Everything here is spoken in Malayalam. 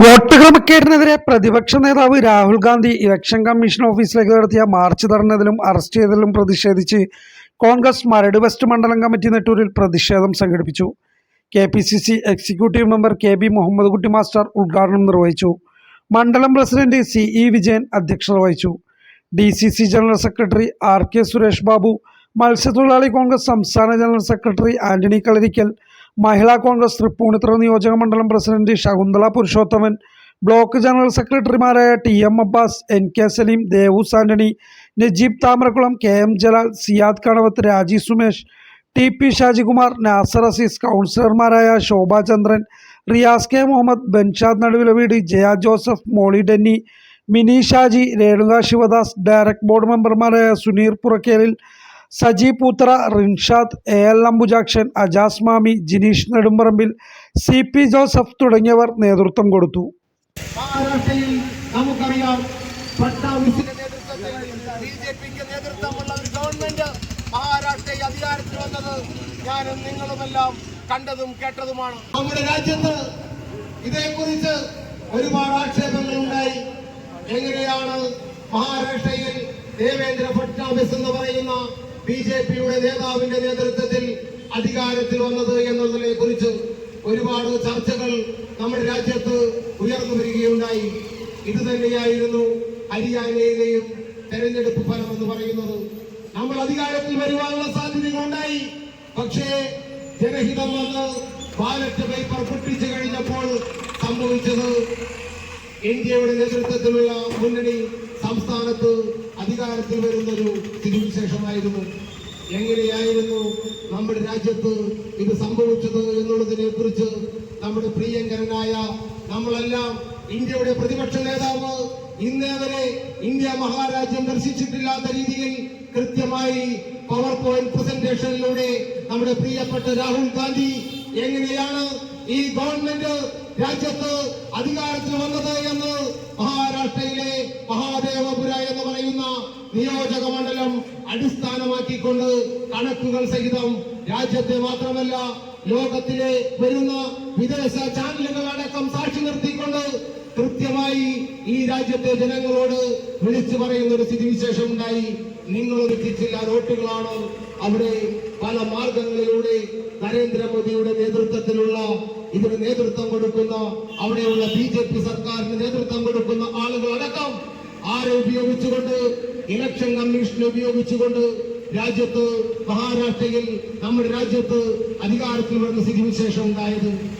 വോട്ട് ക്രമക്കേടിനെതിരെ പ്രതിപക്ഷ നേതാവ് രാഹുൽ ഗാന്ധി ഇലക്ഷൻ കമ്മീഷൻ ഓഫീസിലേക്ക് നടത്തിയ മാർച്ച് തടഞ്ഞതിലും അറസ്റ്റ് ചെയ്തതിലും പ്രതിഷേധിച്ച് കോൺഗ്രസ് മരട് വെസ്റ്റ് മണ്ഡലം കമ്മിറ്റി നെട്ടൂരിൽ പ്രതിഷേധം സംഘടിപ്പിച്ചു. K P C C executive member K B Muhammad Kutty master ഉദ്ഘാടനം നിർവഹിച്ചു. മണ്ഡലം പ്രസിഡന്റ് സി ഇ വിജയൻ അധ്യക്ഷത വഹിച്ചു. D C C general secretary R K Suresh Babu മത്സ്യത്തൊഴിലാളി കോൺഗ്രസ് സംസ്ഥാന ജനറൽ സെക്രട്ടറി ആന്റണി കളരിക്കൽ മഹിളാ കോൺഗ്രസ് തൃപ്പൂണിത്തുറ നിയോജക മണ്ഡലം president Shakuntala Purushothaman block general സെക്രട്ടറിമാരായ T M Abbas N K Salim Devoos Antony Najeeb Thamarakkulam K M Jalal Siyad Kanavath Raji Sumesh T P Shajikumar Nasar Aziz കൗൺസിലർമാരായ Shobha Chandran Riyas K Muhammad Banshad Naduvilaveedu Jaya Joseph Molly Denny Mini Shaji Renuka Sivadas direct board മെമ്പർമാരായ Suneer Purakkelil Saji Poothara Rinshad A L Ambujakshan Ajas Mami Jineesh Nedumparambil C P Joseph തുടങ്ങിയവർ നേതൃത്വം കൊടുത്തു. മഹാരാഷ്ട്രയിൽ നമുക്കറിയാം നേതൃത്വത്തിൽ ഗവൺമെന്റ് കണ്ടതും കേട്ടതുമാണ്. നമ്മുടെ രാജ്യത്ത് ഇതേക്കുറിച്ച് ഒരുപാട് ആക്ഷേപങ്ങൾ ഉണ്ടായി. എങ്ങനെയാണ് മഹാരാഷ്ട്രയിൽ ദേവേന്ദ്ര ഫഡ്നാവിസ് എന്ന് പറയുന്ന ബി ജെ പിയുടെ നേതാവിന്റെ നേതൃത്വത്തിൽ അധികാരത്തിൽ വന്നത് എന്നതിനെ കുറിച്ച് ഒരുപാട് ചർച്ചകൾ നമ്മുടെ രാജ്യത്ത് ഉയർന്നു വരികയുണ്ടായി ഇത് തന്നെയായിരുന്നു ഹരിയാനയിലെയും തെരഞ്ഞെടുപ്പ് ഫലം എന്ന് പറയുന്നത്. നമ്മൾ അധികാരത്തിൽ വരുവാനുള്ള സാധ്യതകളുണ്ടായി. പക്ഷേ ജനഹിതം വന്ന് ബാലറ്റ് പേപ്പർ പൊട്ടിച്ചു കഴിഞ്ഞപ്പോൾ സംഭവിച്ചത് ഇന്ത്യയുടെ നേതൃത്വത്തിലുള്ള മുന്നണി സംസ്ഥാനത്ത് അധികാരത്തിൽ വരുന്ന വരുന്നൊരു സ്ഥിതിവിശേഷമായിരുന്നു. എങ്ങനെയായിരുന്നു നമ്മുടെ രാജ്യത്ത് ഇത് സംഭവിച്ചത് എന്നുള്ളതിനെ കുറിച്ച് നമ്മുടെ പ്രിയങ്കരനായ നമ്മളെല്ലാം ഇന്ത്യയുടെ പ്രതിപക്ഷ നേതാവ് ഇന്നേ വരെ ഇന്ത്യ മഹാരാജ്യം ദർശിച്ചിട്ടില്ലാത്ത രീതിയിൽ കൃത്യമായി പവർ പോയിന്റ് പ്രസന്റേഷനിലൂടെ നമ്മുടെ പ്രിയപ്പെട്ട രാഹുൽ ഗാന്ധി എങ്ങനെയാണ് ഈ ഗവൺമെന്റ് രാജ്യത്ത് അധികാരത്തിൽ വന്നത് എന്ന് മഹാരാഷ്ട്രയിലെ മഹാദേവപുര എന്ന് പറയുന്ന നിയോജക മണ്ഡലം അടിസ്ഥാനമാക്കിക്കൊണ്ട് കണക്കുകൾ സഹിതം രാജ്യത്തെ മാത്രമല്ല ലോകത്തിലെ വരുന്ന വിദേശ ചാനലുകളടക്കം സാക്ഷി നിർത്തിക്കൊണ്ട് കൃത്യമായി ഈ രാജ്യത്തെ ജനങ്ങളോട് വിളിച്ചു പറയുന്ന ഒരു സ്ഥിതിവിശേഷം ഉണ്ടായി. നിങ്ങൾ ഒരുക്കിച്ചില്ല നോട്ടുകളാണ് അവിടെ പല മാർഗങ്ങളിലൂടെ നരേന്ദ്രമോദിയുടെ നേതൃത്വത്തിലുള്ള ഇതിന് നേതൃത്വം കൊടുക്കുന്ന അവിടെയുള്ള ബി സർക്കാരിന് നേതൃത്വം കൊടുക്കുന്ന ആളുകൾ അടക്കം ആരെ ഉപയോഗിച്ചുകൊണ്ട്? ഇലക്ഷൻ കമ്മീഷനെ ഉപയോഗിച്ചുകൊണ്ട് രാജ്യത്ത് മഹാരാഷ്ട്രയിൽ നമ്മുടെ രാജ്യത്ത് അധികാരത്തിൽ വരുന്ന സ്ഥിതിവിശേഷം ഉണ്ടായത്